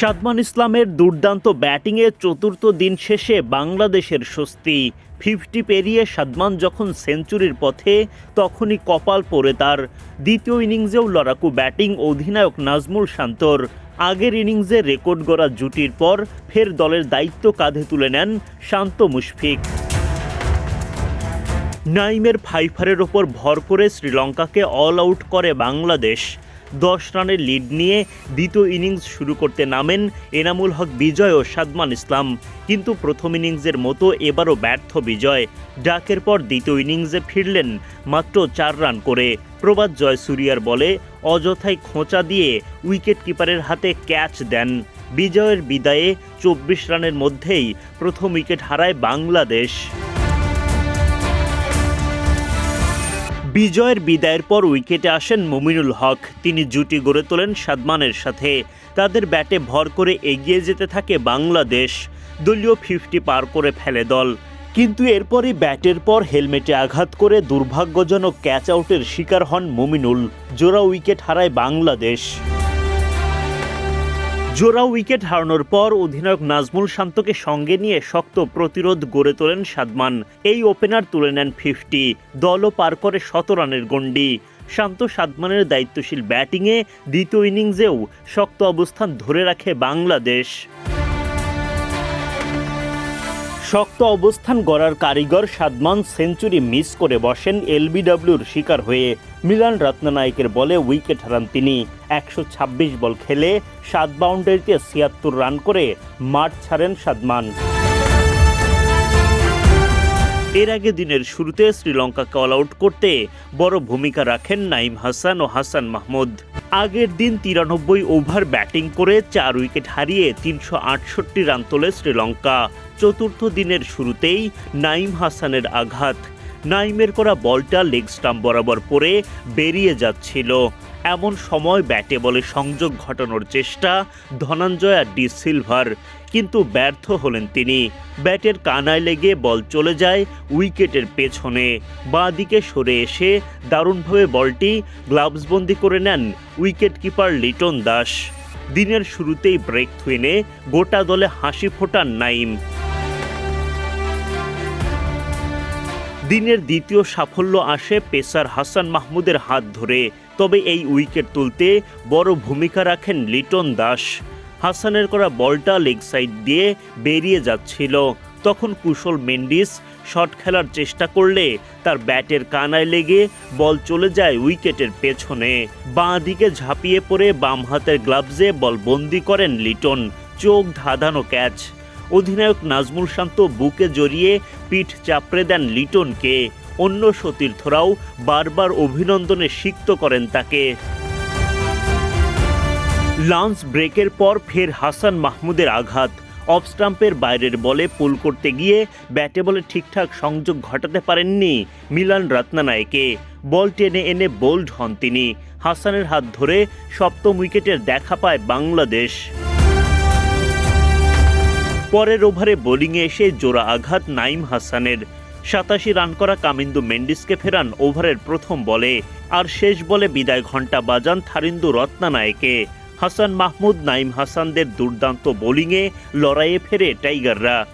সাদমান ইসলামের দুর্দান্ত ব্যাটিংয়ে চতুর্থ দিন শেষে বাংলাদেশের স্বস্তি। ফিফটি পেরিয়ে সাদমান যখন সেঞ্চুরির পথে, তখনই কপাল পড়ে তার। দ্বিতীয় ইনিংসেও লড়াকু ব্যাটিং অধিনায়ক নাজমুল শান্তর। আগের ইনিংসে রেকর্ড গড়া জুটির পর ফের দলের দায়িত্ব কাঁধে তুলে নেন শান্ত মুশফিক। নাইমের ফাইফারের ওপর ভর করে শ্রীলঙ্কাকে অল আউট করে বাংলাদেশ। দশ রানের লিড নিয়ে দ্বিতীয় ইনিংস শুরু করতে নামেন এনামুল হক বিজয় ও সাদমান ইসলাম। কিন্তু প্রথম ইনিংসের মতো এবারও ব্যর্থ বিজয়। ডাকের পর দ্বিতীয় ইনিংসে ফিরলেন মাত্র চার রান করে। প্রবাদ জয় সুরিয়ার বলে অযথাই খোঁচা দিয়ে উইকেট কিপারের হাতে ক্যাচ দেন। বিজয়ের বিদায়ে চব্বিশ রানের মধ্যেই প্রথম উইকেট হারায় বাংলাদেশ। বিজয়ের বিদায়ের পর উইকেটে আসেন মুমিনুল হক। তিনি জুটি গড়ে তোলেন সাদমানের সাথে। তাদের ব্যাটে ভর করে এগিয়ে যেতে থাকে বাংলাদেশ। দলীয় ফিফটি পার করে ফেলে দল। কিন্তু এরপরই ব্যাটের পর হেলমেটে আঘাত করে দুর্ভাগ্যজনক ক্যাচ আউটের শিকার হন মুমিনুল। জোড়া উইকেট হারায় বাংলাদেশ। জোড়া উইকেট হারানোর পর অধিনায়ক নাজমুল শান্তকে সঙ্গে নিয়ে শক্ত প্রতিরোধ গড়ে তোলেন সাদমান। এই ওপেনার তুলে নেন ফিফটি, দলও পার করে শত রানের গণ্ডি। শান্ত সাদমানের দায়িত্বশীল ব্যাটিংয়ে দ্বিতীয় ইনিংসেও শক্ত অবস্থান ধরে রাখে বাংলাদেশ। শক্ত অবস্থান গড়ার কারিগর সাদমান সেঞ্চুরি মিস করে বসেন এলবিডব্লিউর শিকার হয়ে। মিলান রত্ননায়কের বলে উইকেট হারান তিনি। একশো ছাব্বিশ বল খেলে সাত বাউন্ডারিতে ছিয়াত্তর রান করে মাঠ ছাড়েন সাদমান। এর আগে দিনের শুরুতে শ্রীলঙ্কাকে অল আউট করতে বড় ভূমিকা রাখেন নাইম হাসান ও হাসান মাহমুদ। আগের দিন তিরানব্বই ওভার ব্যাটিং করে চার উইকেট হারিয়ে তিনশো আটষট্টি রান তোলে শ্রীলঙ্কা। চতুর্থ দিনের শুরুতেই নাইম হাসানের আঘাত। নাইমের করা বলটা লেগ স্টাম্প বরাবর পড়ে বেরিয়ে যাচ্ছিল। এমন সময় ব্যাটে বলে সংযোগ ঘটানোর চেষ্টা ধনঞ্জয় আর ডি সিলভার। কিন্তু ব্যর্থ হলেন তিনি। ব্যাটের কানায় লেগে বল চলে যায় উইকেটের পেছনে। বাঁ দিকে সরে এসে দারুণভাবে বলটি গ্লাভসবন্দি করে নেন উইকেট কিপার লিটন দাস। দিনের শুরুতেই ব্রেক থুইনে গোটা দলে হাসি ফোটান নাইম। দিনের দ্বিতীয় সাফল্য আসে পেসার হাসান মাহমুদের হাত ধরে। তবে এই উইকেট তুলতে বড় ভূমিকা রাখেন লিটন দাস। হাসানের করা বলটা লেগ সাইড দিয়ে বেরিয়ে যাচ্ছিল। তখন কুশল মেন্ডিস শট খেলার চেষ্টা করলে তার ব্যাটের কানায় লেগে বল চলে যায় উইকেটের পেছনে। বাঁ দিকে ঝাঁপিয়ে পড়ে বাম হাতের গ্লাভসে বল বন্দি করেন লিটন। চোখ ধাঁধানো ক্যাচ। অধিনায়ক নাজমুল শান্ত বুকে জড়িয়ে পিঠ চাপড়ে দেন লিটনকে। অন্য সতীর্থরাও বারবার অভিনন্দনে সিক্ত করেন তাকে। লাঞ্চ ব্রেকের পর ফের হাসান মাহমুদের আঘাত। অফ স্টাম্পের বাইরের বলে পুল করতে গিয়ে ব্যাটে বলে ঠিকঠাক সংযোগ ঘটাতে পারেননি মিলান রত্নানায়কে বল টেনে এনে বোল্ড হন তিনি। হাসানের হাত ধরে সপ্তম উইকেটের দেখা পায় বাংলাদেশ। পরের ওভারে বোলিংয়ে এসে জোড়া আঘাত নাইম হাসানের। সাতাশি রান করা কামিন্দু মেন্ডিসকে ফেরান ওভারের প্রথম বলে, আর শেষ বলে বিদায় ঘণ্টা বাজান থারিন্দু রত্নানায়কে হাসান মাহমুদ, নাইম হাসানদের দুর্দান্ত বোলিংয়ে লড়াইয়ে ফেরে টাইগাররা।